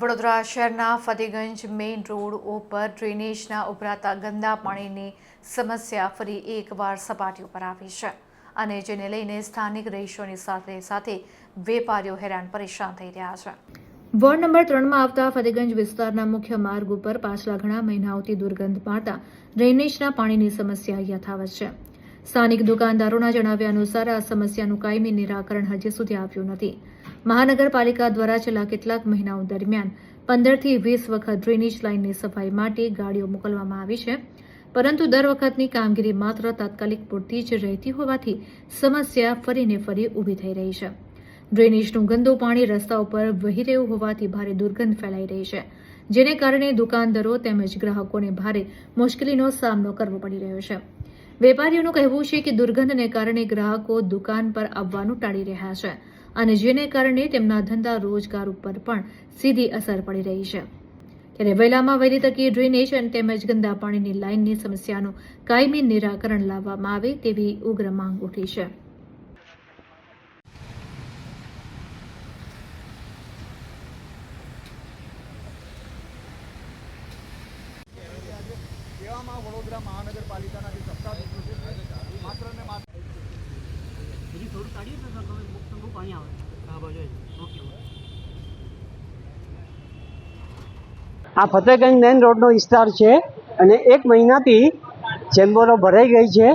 વડોદરા શહેરના Fatehganj main road ઉપર ડ્રેનેજના ઉભરાતા ગંદા પાણીની સમસ્યા ફરી એકવાર સપાટી ઉપર આવી છે અને જેને લઈને સ્થાનિક રહીશોની સાથે સાથે વેપારીઓ હેરાન પરેશાન થઈ રહ્યા છે. વોર્ડ નંબર ત્રણમાં આવતા ફતેગંજ વિસ્તારના મુખ્ય માર્ગ ઉપર પાછલા ઘણા મહિનાઓથી દુર્ગંધ મારતા ડ્રેનેજના પાણીની સમસ્યા યથાવત છે. સ્થાનિક દુકાનદારોના જણાવ્યા અનુસાર આ સમસ્યાનું કાયમી નિરાકરણ હજી સુધી આવ્યું નથી. મહાનગરપાલિકા દ્વારા છેલ્લા કેટલાક મહિનાઓ દરમિયાન પંદરથી વીસ વખત ડ્રેનેજ લાઇનની સફાઈ માટે ગાડીઓ મોકલવામાં આવી છે. પરંતુ દર વખતની કામગીરી માત્ર તાત્કાલિક પૂરતી જ રહેતી હોવાથી સમસ્યા ફરીને ફરી ઊભી થઈ રહી છે. ડ્રેનેજનું ગંદુ પાણી રસ્તા ઉપર વહી રહ્યું હોવાથી ભારે દુર્ગંધ ફેલાઈ રહી છે, જેને કારણે દુકાનદારો તેમજ ગ્રાહકોને ભારે મુશ્કેલીનો સામનો કરવો પડી રહ્યો છે. વેપારીઓનું કહેવું છે કે દુર્ગંધને કારણે ગ્રાહકો દુકાન પર આવવાનું ટાળી રહ્યા છે. અને જેને કારણે તેમના ધંધા રોજગાર ઉપર પણ સીધી અસર પડી રહી છે. ત્યારે વહેલામાં વહેલી તકે ડ્રેનેજ અને તેમજ ગંદા પાણીની લાઇનની સમસ્યાનું કાયમી નિરાકરણ લાવવામાં આવે તેવી ઉગ્ર માંગ ઉઠી છે. એવામાં વડોદરા મહાનગરપાલિકાના જે સત્તા માત્ર ને માત્ર હજી થોડું કાઢીએ આવે હા બાજુ ઓકે ઓકે આ ફતેહગંજ મેન રોડનો વિસ્તાર છે અને એક મહિનાથી ચેમ્બરો ભરાઈ ગઈ છે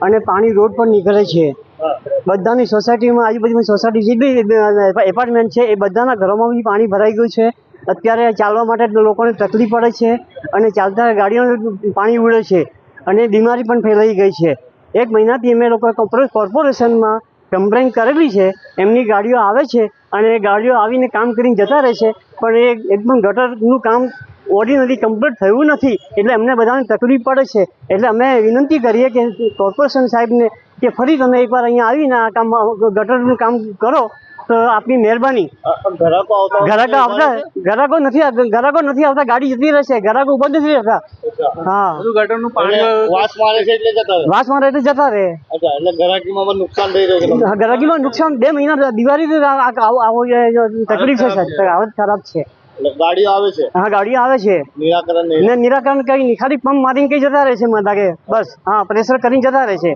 અને પાણી રોડ પર નીકળે છે. બધાની સોસાયટીમાં આજુબાજુની સોસાયટી જે બી એપાર્ટમેન્ટ છે એ બધાના ઘરોમાં બી પાણી ભરાઈ ગયું છે. અત્યારે ચાલવા માટે લોકોને તકલીફ પડે છે અને ચાલતા ગાડીઓનું પાણી ઉડે છે અને બીમારી પણ ફેલાઈ ગઈ છે. એક મહિનાથી અમે લોકો કોર્પોરેશનમાં કમ્પ્લેન કરેલી છે એમની ગાડીઓ આવે છે અને એ ગાડીઓ આવીને કામ કરીને જતા રહે છે પણ એ એકદમ ગટરનું કામ ઓર્ડિનરી કમ્પ્લીટ થયું નથી એટલે અમને બધાને તકલીફ પડે છે. એટલે અમે વિનંતી કરીએ કે કોર્પોરેશન સાહેબને કે ફરી તમે એકવાર અહીંયા આવીને આ કામ ગટરનું કામ કરો તો આપની મહેરબાની. ગ્રાહકો આવતા ગ્રાહકો આવતા ગ્રાહકો નથી આવતા ગ્રાહકો નથી આવતા ગાડી જતી રહેશે ગ્રાહકો ઊભા નથી રહેતા. હા. બધું ગટરનું પાણી વાસ મારે છે એટલે જતા રહે. વાસમાં રહે તો જતા રહે. અચ્છા એટલે ગ્રાહકીમાં પણ નુકસાન થઈ રહ્યું છે. ગ્રાહકીમાં નુકસાન બે મહિના દિવાળી આવો તકલીફ છે હાલત ખરાબ છે. ગાડીઓ આવે છે? હા ગાડી આવે છે. નિરાકરણ નિરાકરણ કઈ નહીં ખાલી પંપ મારીને કઈ જતા રહે છે મને કે બસ હા પ્રેશર કરીને જતા રહે છે.